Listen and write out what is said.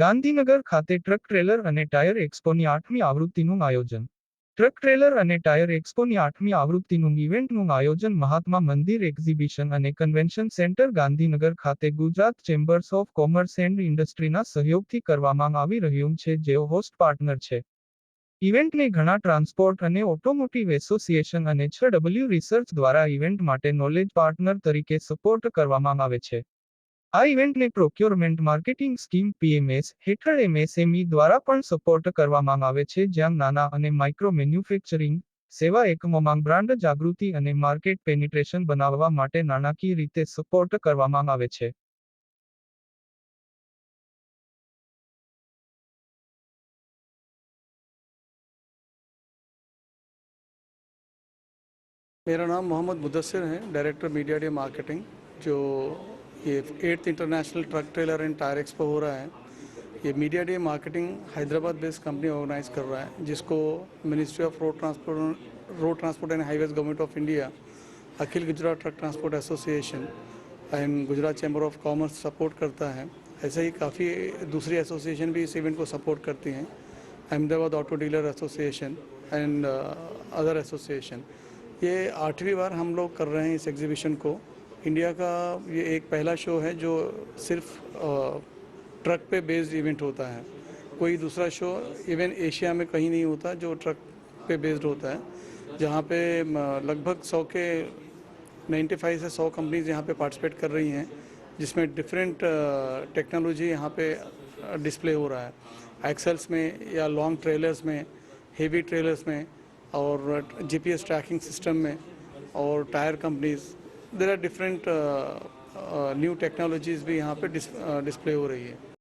ગાંધીનગર ખાતે truck trailer અને tyre એક્સપોની આઠમી આવૃત્તિનું આયોજન. ટ્રક ટ્રેલર અને ટાયર એક્સપોની આઠમી આવૃત્તિનું ઇવેન્ટનું આયોજન મહાત્મા મંદિર એક્ઝિબિશન અને કન્વેન્શન સેન્ટર ગાંધીનગર ખાતે Gujarat chambers of commerce and ઇન્ડસ્ટ્રીના સહયોગથી કરવામાં આવી રહ્યું છે, જેઓ હોસ્ટ પાર્ટનર છે. ઇવેન્ટને ઘણા ટ્રાન્સપોર્ટ અને ઓટોમોટિવ એસોસિએશન અને છ ડબલ્યુ રિસર્ચ દ્વારા ઇવેન્ટ માટે નોલેજ પાર્ટનર તરીકે સપોર્ટ કરવામાં આવે છે. આ ઇવેન્ટને પ્રોક્યોરમેન્ટ માર્કેટિંગ સ્કીમ પીએમએસ હેઠળ એમએસએમઈ દ્વારા પણ સપોર્ટ કરવામાં આવે છે જ્યાં નાના અને માઇક્રો મેન્યુફેક્ચરિંગ સેવા એકમોમાં બ્રાન્ડ જાગૃતિ અને માર્કેટ પેનિટ્રેશન બનાવવા માટે નાણાકીય રીતે સપોર્ટ કરવામાં આવે છે मेरा नाम मोहम्मद मुदस्सिर है डायरेक्टर मीडिया डे मार्केटिंग जो ये eighth international truck trailer and tyre expo हो रहा है। ये media day marketing Hyderabad based company organise कर रहा है, जिसको ministry of road transport road transport and highways government of India Akhil Gujarat truck transport association and Gujarat chamber of commerce support करता है। ऐसे ही काफ़ी दूसरी एसोसिएशन भी इस इवेंट को सपोर्ट करती हैं। Ahmedabad auto dealer association and other association ये आठवीं बार हम लोग कर रहे हैं इस एग्जीबिशन को। इंडिया का ये एक पहला शो है जो सिर्फ़ ट्रक पे बेस्ड इवेंट होता है। कोई दूसरा शो इवन एशिया में कहीं नहीं होता जो ट्रक पे बेस्ड होता है। जहाँ पे लगभग सौ के 95 से 100 कंपनीज़ यहाँ पे पार्टिसिपेट कर रही हैं, जिसमें डिफरेंट टेक्नोलॉजी यहाँ पे डिस्प्ले हो रहा है। एक्सेल्स में या लॉन्ग ट्रेलर्स में हेवी ट्रेलर्स में और जीपीएस ट्रैकिंग सिस्टम में और tyre companies there are different new technologies भी यहाँ पे डिस्प्ले हो रही है।